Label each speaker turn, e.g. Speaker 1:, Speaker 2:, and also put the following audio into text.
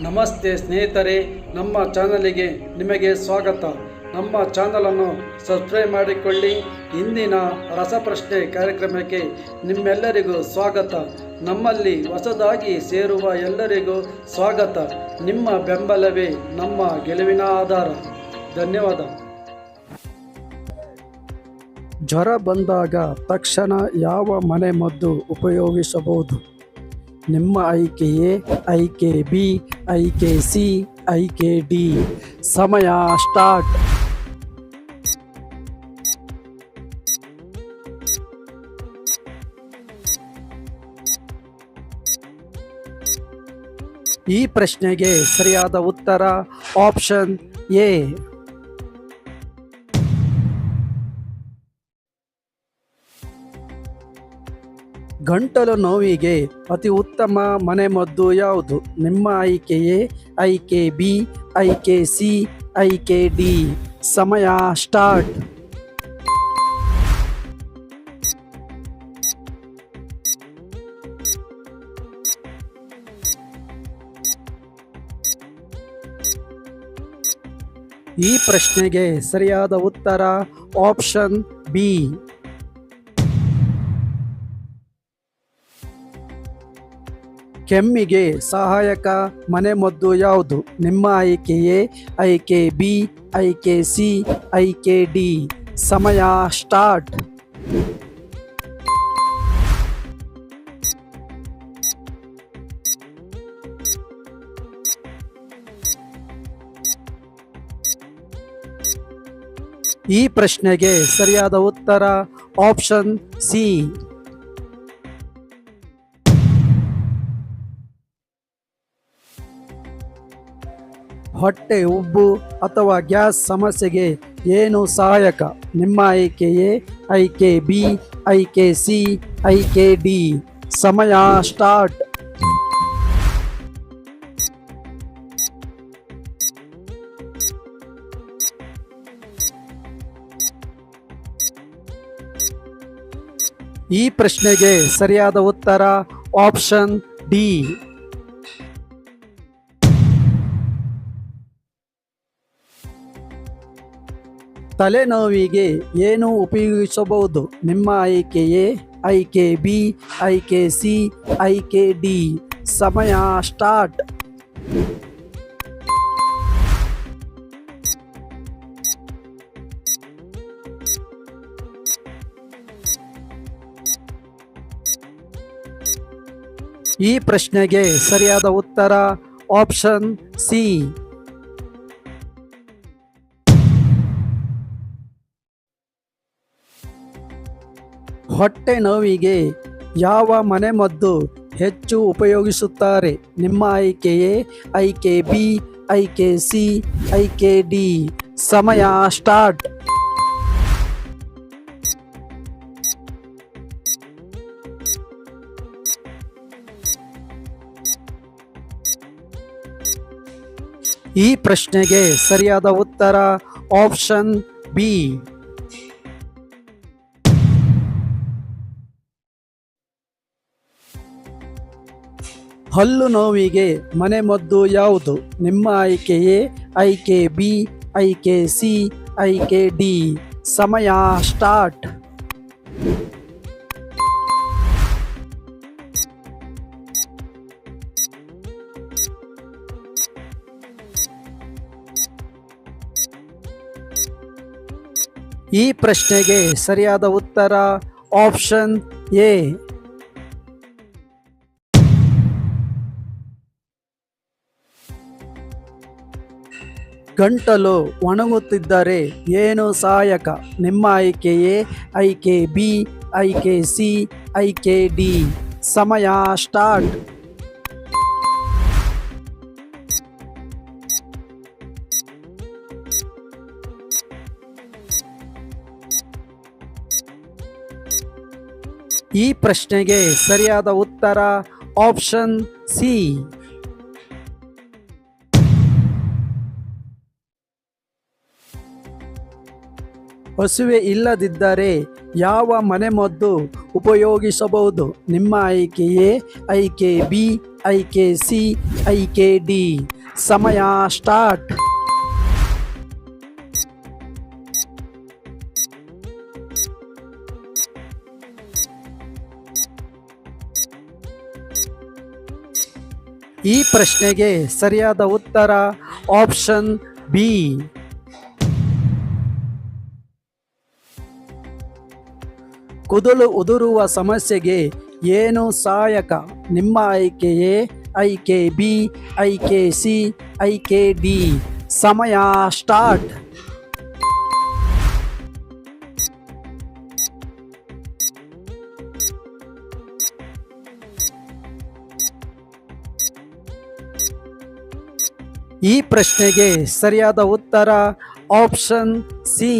Speaker 1: ನಮಸ್ತೆ ಸ್ನೇಹಿತರೆ, ನಮ್ಮ ಚಾನಲಿಗೆ ನಿಮಗೆ ಸ್ವಾಗತ. ನಮ್ಮ ಚಾನಲನ್ನು ಸಬ್ಸ್ಕ್ರೈಬ್ ಮಾಡಿಕೊಳ್ಳಿ. ಇಂದಿನ ರಸಪ್ರಶ್ನೆ ಕಾರ್ಯಕ್ರಮಕ್ಕೆ ನಿಮ್ಮೆಲ್ಲರಿಗೂ ಸ್ವಾಗತ. ನಮ್ಮಲ್ಲಿ ಹೊಸದಾಗಿ ಸೇರುವ ಎಲ್ಲರಿಗೂ ಸ್ವಾಗತ. ನಿಮ್ಮ ಬೆಂಬಲವೇ ನಮ್ಮ ಗೆಲುವಿನ ಆಧಾರ. ಧನ್ಯವಾದ. ಜ್ವರ ಬಂದಾಗ ತಕ್ಷಣ ಯಾವ ಮನೆಮದ್ದು ಉಪಯೋಗಿಸಬಹುದು? ನಿಮ್ಮ ಆಯ್ಕೆಯೇ ಆಯ್ಕೆ ಬಿ, ಆಯ್ಕೆ ಸಿ, ಆಯ್ಕೆ ಡಿ. ಸಮಯ ಸ್ಟಾರ್ಟ್. ಈ ಪ್ರಶ್ನೆಗೆ ಸರಿಯಾದ ಉತ್ತರ ಆಪ್ಷನ್ ಎ. ಗಂಟಲು ನೋವಿಗೆ ಅತಿ ಉತ್ತಮ ಮನೆಮದ್ದು ಯಾವುದು? ನಿಮ್ಮ ಆಯ್ಕೆಯೇ? ಆಯ್ಕೆ ಬಿ, ಆಯ್ಕೆ ಸಿ, ಆಯ್ಕೆ ಡಿ. ಸಮಯ ಸ್ಟಾರ್ಟ್. ಈ ಪ್ರಶ್ನೆಗೆ ಸರಿಯಾದ ಉತ್ತರ ಆಪ್ಷನ್ ಬಿ. ಕೆಮ್ಮಿಗೆ ಸಹಾಯಕ ಮನೆಮದ್ದು ಯಾವುದು? ನಿಮ್ಮ ಆಯ್ಕೆಯೇ? ಐಕೆ ಬಿ ಐಕೆ ಸಿ ಐಕೆ ಡಿ. ಸಮಯ ಸ್ಟಾರ್ಟ್. ಈ ಪ್ರಶ್ನೆಗೆ ಸರಿಯಾದ ಉತ್ತರ ಆಪ್ಷನ್ ಸಿ. ಹೊಟ್ಟೆ, ಉಬ್ಬು ಅಥವಾ ಗ್ಯಾಸ್ ಸಮಸ್ಯೆಗೆ ಏನು ಸಹಾಯಕ? ನಿಮ್ಮ ಆಯ್ಕೆ ಎ ಐಕೆ ಬಿ ಐಕೆ ಸಿ ಐಕೆ ಡಿ. ಸಮಯ ಸ್ಟಾರ್ಟ್. ಈ ಪ್ರಶ್ನೆಗೆ ಸರಿಯಾದ ಉತ್ತರ ಆಪ್ಷನ್ ಡಿ. ತಲೆನೋವಿಗೆ ಏನು ಉಪಯೋಗಿಸಬಹುದು. ನಿಮ್ಮ ಆಯ್ಕೆ ಬಿ, ಆಯ್ಕೆ ಸಿ, ಆಯ್ಕೆ ಡಿ. ಸಮಯ ಸ್ಟಾರ್ಟ್. ಈ ಪ್ರಶ್ನೆಗೆ ಸರಿಯಾದ ಉತ್ತರ ಆಪ್ಷನ್ ಸಿ. ಹೊಟ್ಟೆ ನೋವಿಗೆ ಯಾವ ಮನೆಮದ್ದು ಹೆಚ್ಚು ಉಪಯೋಗಿಸುತ್ತಾರೆ? ನಿಮ್ಮ ಆಯ್ಕೆಯೇ? ಆಯ್ಕೆ ಬಿ, ಆಯ್ಕೆ ಸಿ, ಆಯ್ಕೆ ಡಿ. ಸಮಯ ಸ್ಟಾರ್ಟ್. ಈ ಪ್ರಶ್ನೆಗೆ ಸರಿಯಾದ ಉತ್ತರ ಆಪ್ಷನ್ ಬಿ. ಹಲ್ಲು ನೋವಿಗೆ ಮನೆಮದ್ದು ಯಾವುದು? ನಿಮ್ಮ ಆಯ್ಕೆಯೇ? ಐಕೆ ಬಿ ಐಕೆ ಸಿ ಐಕೆ ಡಿ. ಸಮಯ ಸ್ಟಾರ್ಟ್. ಈ ಪ್ರಶ್ನೆಗೆ ಸರಿಯಾದ ಉತ್ತರ ಆಪ್ಷನ್ ಎ. ಗಂಟಲು ಒಣಗುತ್ತಿದ್ದರೆ ಏನು ಸಹಾಯಕ? ನಿಮ್ಮ ಆಯ್ಕೆಯೇ? ಆಯ್ಕೆ ಬಿ, ಆಯ್ಕೆ ಸಿ, ಆಯ್ಕೆ ಡಿ. ಸಮಯ ಸ್ಟಾರ್ಟ್. ಈ ಪ್ರಶ್ನೆಗೆ ಸರಿಯಾದ ಉತ್ತರ ಆಪ್ಷನ್ ಸಿ. ಹಸುವೆ ಇಲ್ಲದಿದ್ದರೆ ಯಾವ ಮನೆಮದ್ದು ಉಪಯೋಗಿಸಬಹುದು? ನಿಮ್ಮ ಆಯ್ಕೆಯೇ? ಐಕೆ ಬಿ ಐಕೆ ಸಿ ಐಕೆ ಡಿ. ಸಮಯ ಸ್ಟಾರ್ಟ್. ಈ ಪ್ರಶ್ನೆಗೆ ಸರಿಯಾದ ಉತ್ತರ ಆಪ್ಷನ್ ಬಿ. ಕುದಲು ಉದುರುವ ಸಮಸ್ಯೆಗೆ ಏನು ಸಹಾಯಕ? ನಿಮ್ಮ ಆಯ್ಕೆ ಎ ಐಕೆ ಬಿ, ಐಕೆ ಸಿ, ಐಕೆ ಡಿ. ಸಮಯ ಸ್ಟಾರ್ಟ್. ಈ ಪ್ರಶ್ನೆಗೆ ಸರಿಯಾದ ಉತ್ತರ ಆಪ್ಷನ್ ಸಿ.